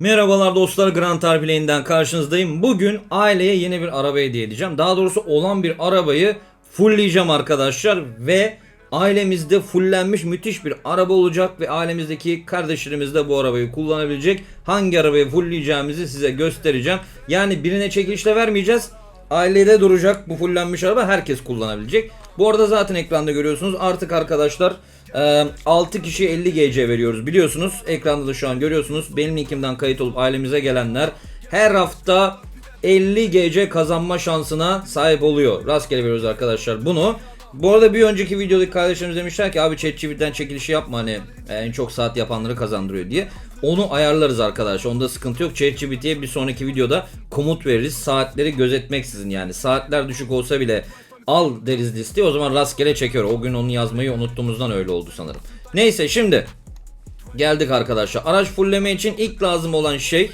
Merhabalar dostlar Grand Tarplay'inden karşınızdayım. Bugün aileye yeni bir araba hediye edeceğim. Daha doğrusu olan bir arabayı fullleyeceğim arkadaşlar ve ailemizde fullenmiş müthiş bir araba olacak ve ailemizdeki kardeşlerimiz de bu arabayı kullanabilecek. Hangi arabayı fullleyeceğimizi size göstereceğim. Yani birine çekilişle vermeyeceğiz. Ailede duracak bu fullenmiş araba herkes kullanabilecek. Bu arada zaten ekranda görüyorsunuz artık arkadaşlar e, 6 kişi 50 GC veriyoruz biliyorsunuz. Ekranda da şu an görüyorsunuz. Benim linkimden kayıt olup ailemize gelenler her hafta 50 GC kazanma şansına sahip oluyor. Rastgele veriyoruz arkadaşlar bunu. Bu arada bir önceki videodaki kardeşlerimiz demişler ki abi ChatGPT'den çekilişi yapma hani en çok saat yapanları kazandırıyor diye. Onu ayarlarız arkadaşlar. Onda sıkıntı yok. ChatGPT'ye bir sonraki videoda komut veririz. Saatleri gözetmeksizin yani. Saatler düşük olsa bile al deriz listeye o zaman rastgele çekiyor. O gün onu yazmayı unuttuğumuzdan öyle oldu sanırım. Neyse şimdi geldik arkadaşlar. Araç fullleme için ilk lazım olan şey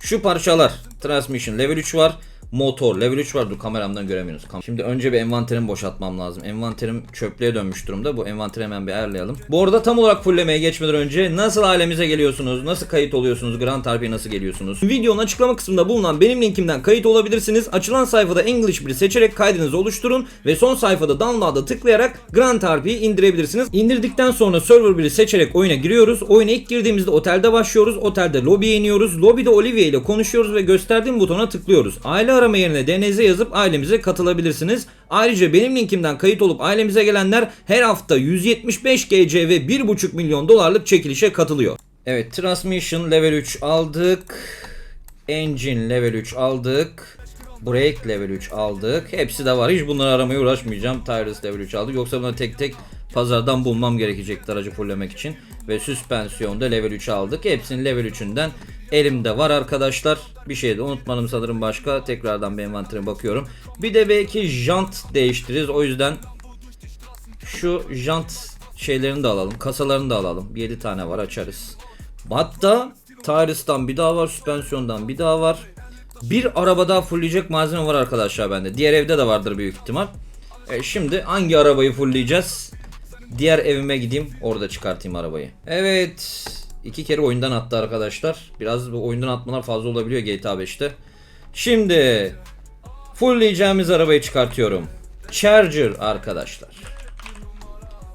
şu parçalar. Transmission level 3 var. Motor level 3 var. Dur kameramdan göremiyoruz. Şimdi önce bir envanterimi boşaltmam lazım. Envanterim çöplüğe dönmüş durumda. Bu envanteri hemen bir ayarlayalım. Bu arada tam olarak fulllemeye geçmeden önce nasıl ailemize geliyorsunuz? Nasıl kayıt oluyorsunuz? Grand Harpy'e nasıl geliyorsunuz? Videonun açıklama kısmında bulunan benim linkimden kayıt olabilirsiniz. Açılan sayfada English 1'i seçerek kaydınızı oluşturun ve son sayfada download'a tıklayarak Grand Harpy'yi indirebilirsiniz. İndirdikten sonra server 1'i seçerek oyuna giriyoruz. Oyuna ilk girdiğimizde otelde başlıyoruz. Otelde lobiye iniyoruz. Lobide Olivia ile konuşuyoruz ve gösterdiğim butona tıklıyoruz. Aile arama yerine DNZ yazıp ailemize katılabilirsiniz. Ayrıca benim linkimden kayıt olup ailemize gelenler her hafta 175 GC ve 1,5 milyon dolarlık çekilişe katılıyor. Evet Transmission level 3 aldık. Engine level 3 aldık. Brake level 3 aldık. Hepsi de var. Hiç bunları aramaya uğraşmayacağım. Tires level 3 aldık. Yoksa bunları tek tek pazardan bulmam gerekecekti aracı fullemek için. Ve süspansiyonda level 3 aldık. Hepsinin level 3'ünden elimde var arkadaşlar. Bir şey de unutmadım sanırım başka. Tekrardan bir envantere bakıyorum. Bir de belki jant değiştiririz. O yüzden şu jant şeylerini de alalım. Kasalarını da alalım. 7 tane var açarız. Hatta Tyres'tan bir daha var. Süspansiyondan bir daha var. Bir araba daha fullleyecek malzeme var arkadaşlar bende. Diğer evde de vardır büyük ihtimal. E, şimdi hangi arabayı fullleyeceğiz? Diğer evime gideyim. Orada çıkartayım arabayı. Evet. İki kere oyundan attı arkadaşlar. Biraz bu oyundan atmalar fazla olabiliyor GTA 5'te. Şimdi fullleyeceğimiz arabayı çıkartıyorum. Charger arkadaşlar.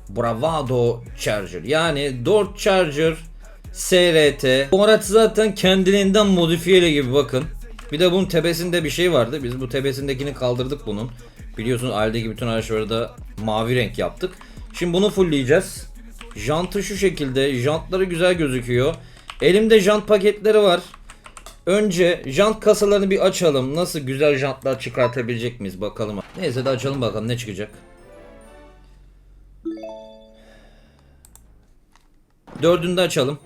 Bravado Charger. Yani Dodge Charger SRT. Bu araç zaten kendiliğinden modifiyeli gibi bakın. Bir de bunun tepesinde bir şey vardı. Biz bu tepesindekini kaldırdık bunun. Biliyorsunuz ailedeki bütün araçları da mavi renk yaptık. Şimdi bunu fullleyeceğiz. Jantı şu şekilde. Jantları güzel gözüküyor. Elimde jant paketleri var. Önce jant kasalarını bir açalım. Nasıl güzel jantlar çıkartabilecek miyiz bakalım. Neyse de açalım bakalım ne çıkacak. Dördünü de açalım.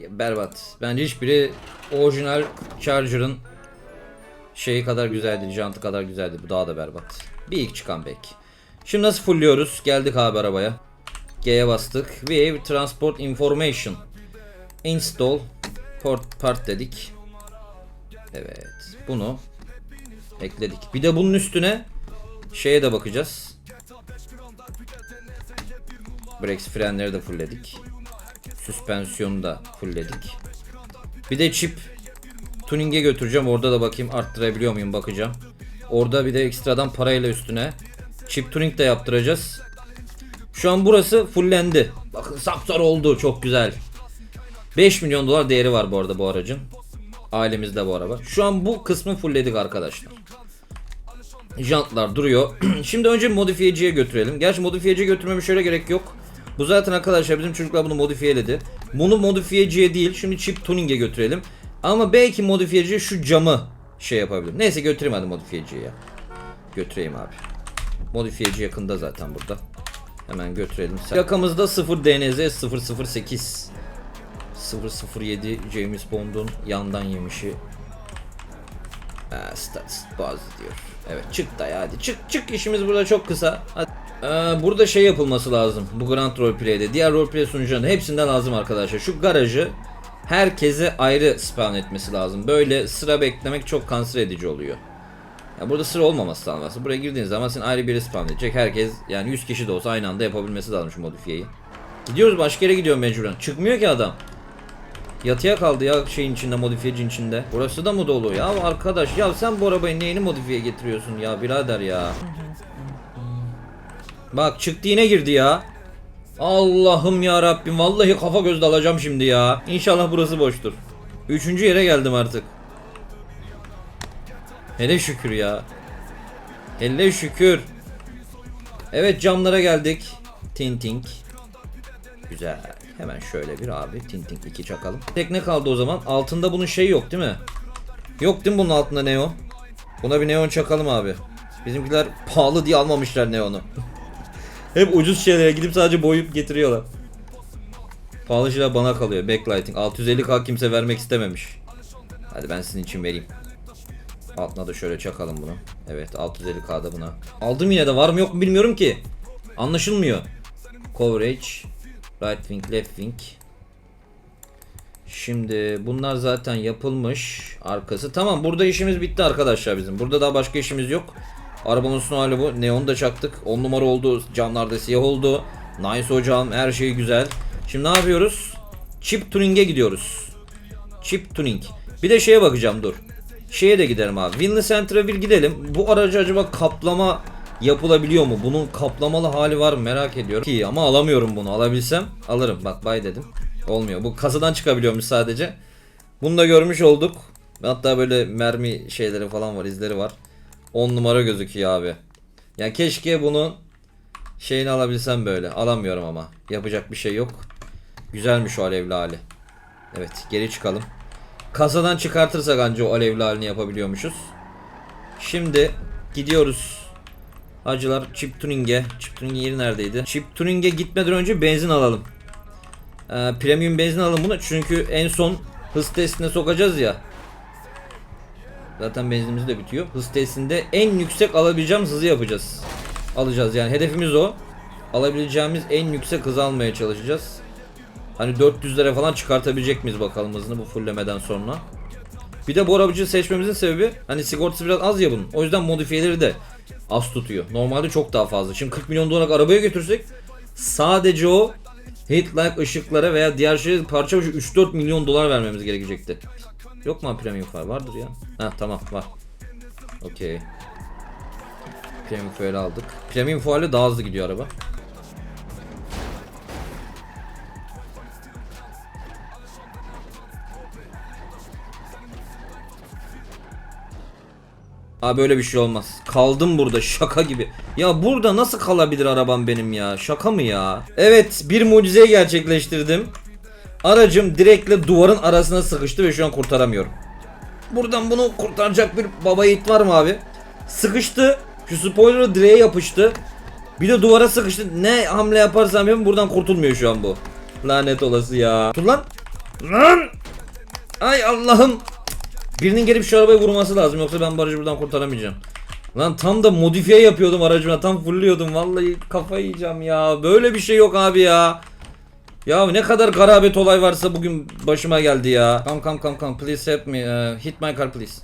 Ya, berbat. Bence hiçbiri orijinal Charger'ın şeyi kadar güzel değil, jantı kadar güzel değil. Bu daha da berbat. Bir ilk çıkan belki. Şimdi nasıl fullliyoruz? Geldik abi arabaya. G'ye bastık. Wave Transport Information. Install. Port part dedik. Evet. Bunu ekledik. Bir de bunun üstüne şeye de bakacağız. Brakes frenleri de fullledik. Süspansiyonu da fullledik. Bir de çip tuning'e götüreceğim. Orada da bakayım arttırabiliyor muyum bakacağım. Orada bir de ekstradan parayla üstüne chip tuning de yaptıracağız. Şu an burası fullendi. Bakın sapsarı oldu. Çok güzel. 5 milyon dolar değeri var bu arada bu aracın. Ailemizde bu araba. Şu an bu kısmı fullledik arkadaşlar. Jantlar duruyor. Şimdi önce modifiyeciye götürelim. Gerçi modifiyeciye götürmeme şöyle gerek yok. Bu zaten arkadaşlar bizim çocuklar bunu modifiyeledi. Bunu modifiyeciye değil şimdi chip tuning'e götürelim. Ama belki modifiyeciye şu camı şey yapabilir. Neyse götüreyim hadi modifiyeciye. Götüreyim abi. Modifiyeci yakında zaten burada. Hemen götürelim. Yakamızda 0 DNZ 008 007 James Bond'un yandan yemişi. Ha, stats bazı diyor. Evet çık da ya hadi çık çık işimiz burada çok kısa. Hadi. Ee, burada şey yapılması lazım bu Grand Roleplay'de. Diğer roleplay sunucularında hepsinden lazım arkadaşlar. Şu garajı herkese ayrı spawn etmesi lazım. Böyle sıra beklemek çok kanser edici oluyor. Ya burada sıra olmaması lazım. Buraya girdiğiniz zaman senin ayrı biri spawn edecek. Herkes yani 100 kişi de olsa aynı anda yapabilmesi lazım şu modifiyeyi. Gidiyoruz başka yere gidiyor mecburen. Çıkmıyor ki adam. Yatıya kaldı ya şeyin içinde modifiyecinin içinde. Burası da mı dolu ya arkadaş ya sen bu arabayı neyini modifiye getiriyorsun ya birader ya. Bak çıktı yine girdi ya. Allah'ım ya Rabbim vallahi kafa gözde alacağım şimdi ya. İnşallah burası boştur. Üçüncü yere geldim artık. Hele şükür ya. Hele şükür. Evet camlara geldik. Tinting. Güzel. Hemen şöyle bir abi Tinting 2 çakalım. Tek ne kaldı o zaman? Altında bunun şeyi yok değil mi? Yok değil mi bunun altında neon? Buna bir neon çakalım abi. Bizimkiler pahalı diye almamışlar neonu. Hep ucuz şeylere gidip sadece boyayıp getiriyorlar. Pahalı şeyler bana kalıyor. Backlighting. 650k kimse vermek istememiş. Hadi ben sizin için vereyim. Altına da şöyle çakalım bunu. Evet 650k'da buna. Aldım yine de var mı yok mu bilmiyorum ki. Anlaşılmıyor. Coverage. Right wing left wing. Şimdi bunlar zaten yapılmış. Arkası. Tamam burada işimiz bitti arkadaşlar bizim. Burada daha başka işimiz yok. Arabamın son hali bu. Neon da çaktık. 10 numara oldu. Camlarda siyah oldu. Nice hocam. Her şey güzel. Şimdi ne yapıyoruz? Chip tuning'e gidiyoruz. Chip tuning. Bir de şeye bakacağım dur. Şeye de gidelim abi. Winley Center'a bir gidelim. Bu aracı acaba kaplama yapılabiliyor mu? Bunun kaplamalı hali var mı merak ediyorum. Ki ama alamıyorum bunu. Alabilsem alırım. Bak bay dedim. Olmuyor. Bu kasadan çıkabiliyormuş sadece. Bunu da görmüş olduk. Hatta böyle mermi şeyleri falan var, izleri var. 10 numara gözüküyor abi. Ya keşke bunun şeyini alabilsem böyle. Alamıyorum ama. Yapacak bir şey yok. Güzelmiş o alevli hali. Evet geri çıkalım. Kasadan çıkartırsak anca o alevli halini yapabiliyormuşuz. Şimdi gidiyoruz. Hacılar chip tuning'e. Chip tuning yeri neredeydi? Chip tuning'e gitmeden önce benzin alalım. Ee, premium benzin alalım bunu çünkü en son hız testine sokacağız ya. Zaten benzinimiz de bitiyor. Hız testinde en yüksek alabileceğimiz hızı yapacağız. Alacağız yani hedefimiz o. Alabileceğimiz en yüksek hızı almaya çalışacağız. Hani 400'lere falan çıkartabilecek miyiz bakalım hızını bu fullemeden sonra. Bir de bu arabacıyı seçmemizin sebebi hani sigortası biraz az ya bunun. O yüzden modifiyeleri de az tutuyor. Normalde çok daha fazla. Şimdi 40 milyon dolarlık arabaya götürsek sadece o headlight ışıklara veya diğer şey parça başı 3-4 milyon dolar vermemiz gerekecekti. Yok mu premium file? Vardır ya. Ha tamam var. Okey. Premium file aldık. Premium file daha hızlı gidiyor araba. Abi böyle bir şey olmaz. Kaldım burada şaka gibi. Ya burada nasıl kalabilir arabam benim ya? Şaka mı ya? Evet bir mucizeyi gerçekleştirdim. Aracım direktle duvarın arasına sıkıştı ve şu an kurtaramıyorum. Buradan bunu kurtaracak bir baba yiğit var mı abi? Sıkıştı. Şu spoiler'ı direğe yapıştı. Bir de duvara sıkıştı. Ne hamle yaparsam yapayım buradan kurtulmuyor şu an bu. Lanet olası ya. Dur lan. Lan. Ay Allah'ım. Birinin gelip şu arabayı vurması lazım yoksa ben bu aracı buradan kurtaramayacağım. Lan tam da modifiye yapıyordum aracıma tam fulluyordum vallahi kafayı yiyeceğim ya. Böyle bir şey yok abi ya. Ya ne kadar garabet olay varsa bugün başıma geldi ya. Come come come come please help me. Uh, hit my car please.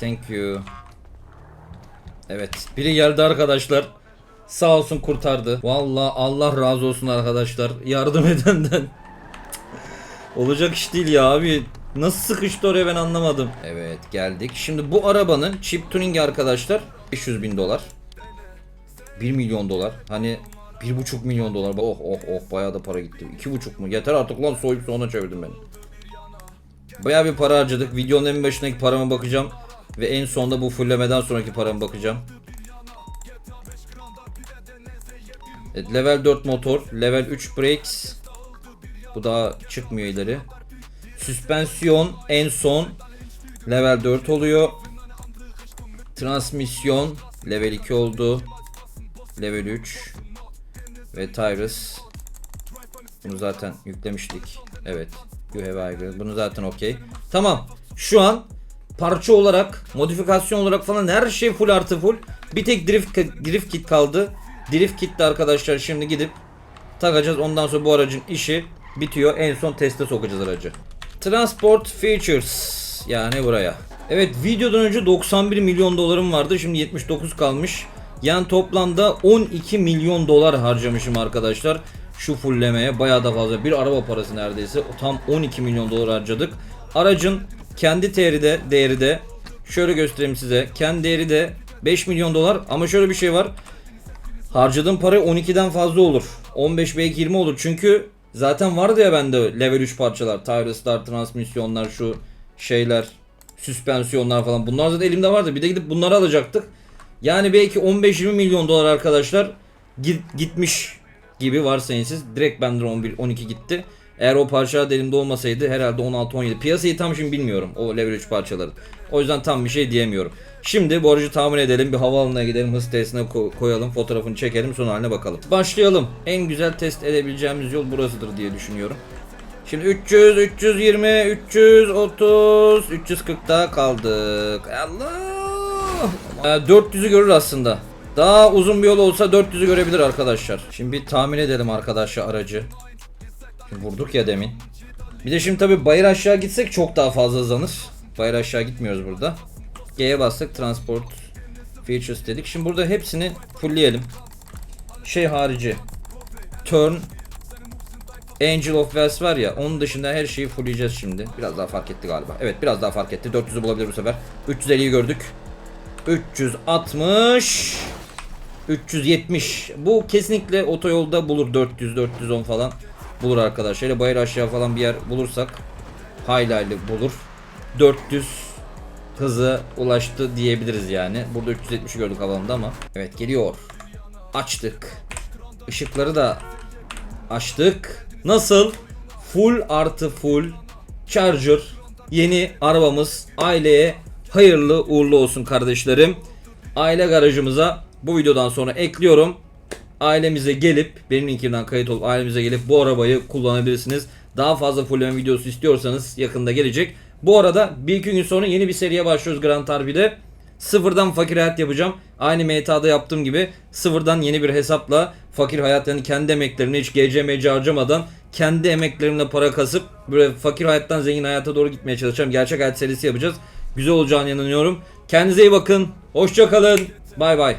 Thank you. Evet biri geldi arkadaşlar. Sağ olsun kurtardı. Vallahi Allah razı olsun arkadaşlar. Yardım edenden. Olacak iş değil ya abi. Nasıl sıkıştı oraya ben anlamadım. Evet geldik. Şimdi bu arabanın chip tuning arkadaşlar 500 bin dolar. 1 milyon dolar. Hani 1,5 milyon dolar. Oh oh oh bayağı da para gitti. 2,5 mu? Yeter artık lan soyup sonra çevirdim beni. Bayağı bir para harcadık. Videonun en başındaki parama bakacağım. Ve en sonda bu fullemeden sonraki parama bakacağım. Evet, level 4 motor. Level 3 brakes. Bu daha çıkmıyor ileri. Süspansiyon en son level 4 oluyor. Transmisyon level 2 oldu. Level 3 ve Tyrus. Bunu zaten yüklemiştik. Evet. You have agreed. Bunu zaten okey. Tamam. Şu an parça olarak, modifikasyon olarak falan her şey full artı full. Bir tek drift drift kit kaldı. Drift kit de arkadaşlar şimdi gidip takacağız. Ondan sonra bu aracın işi bitiyor. En son teste sokacağız aracı. Transport Features yani buraya. Evet videodan önce 91 milyon dolarım vardı. Şimdi 79 kalmış. Yani toplamda 12 milyon dolar harcamışım arkadaşlar. şu fullemeye bayağı da fazla bir araba parası neredeyse tam 12 milyon dolar harcadık. Aracın kendi değeri de değeri de şöyle göstereyim size. Kendi değeri de 5 milyon dolar ama şöyle bir şey var. Harcadığım para 12'den fazla olur. 15 belki 20 olur. Çünkü zaten vardı ya bende level 3 parçalar. Tyrus'lar, transmisyonlar, şu şeyler, süspansiyonlar falan. Bunlar zaten elimde vardı. Bir de gidip bunları alacaktık. Yani belki 15-20 milyon dolar arkadaşlar git, gitmiş gibi varsayın siz. Direkt benden 11 12 gitti. Eğer o parçalar da elimde olmasaydı herhalde 16-17. Piyasayı tam şimdi bilmiyorum o level 3 parçaların. O yüzden tam bir şey diyemiyorum. Şimdi aracı tahmin edelim. Bir havaalanına gidelim. Hız testine ko- koyalım. Fotoğrafını çekelim. Son haline bakalım. Başlayalım. En güzel test edebileceğimiz yol burasıdır diye düşünüyorum. Şimdi 300, 320, 330, 340'da kaldık. Allah! Ee, 400'ü görür aslında. Daha uzun bir yol olsa 400'ü görebilir arkadaşlar. Şimdi bir tahmin edelim arkadaşlar aracı. Vurduk ya demin. Bir de şimdi tabi bayır aşağı gitsek çok daha fazla hızlanır. Bayır aşağı gitmiyoruz burada. G'ye bastık. Transport Features dedik. Şimdi burada hepsini fullleyelim. Şey harici. Turn Angel of Wells var ya onun dışında her şeyi fullleyeceğiz şimdi. Biraz daha fark etti galiba. Evet biraz daha fark etti. 400'ü bulabilir bu sefer. 350'yi gördük. 360 370. Bu kesinlikle otoyolda bulur 400 410 falan bulur arkadaşlar. Hele bayır aşağı falan bir yer bulursak hayli bulur. 400 hızı ulaştı diyebiliriz yani. Burada 370 gördük havamda ama. Evet geliyor. Açtık. Işıkları da açtık. Nasıl? Full artı full charger yeni arabamız aileye hayırlı uğurlu olsun kardeşlerim. Aile garajımıza bu videodan sonra ekliyorum. Ailemize gelip benim linkimden kayıt olup ailemize gelip bu arabayı kullanabilirsiniz. Daha fazla fulleme videosu istiyorsanız yakında gelecek. Bu arada bir iki gün sonra yeni bir seriye başlıyoruz Grand Harbi'de. Sıfırdan fakir hayat yapacağım. Aynı MTA'da yaptığım gibi sıfırdan yeni bir hesapla fakir hayat kendi emeklerini hiç GCMC harcamadan kendi emeklerimle para kasıp böyle fakir hayattan zengin hayata doğru gitmeye çalışacağım. Gerçek hayat serisi yapacağız. Güzel olacağını inanıyorum. Kendinize iyi bakın. Hoşça kalın. Bay bay.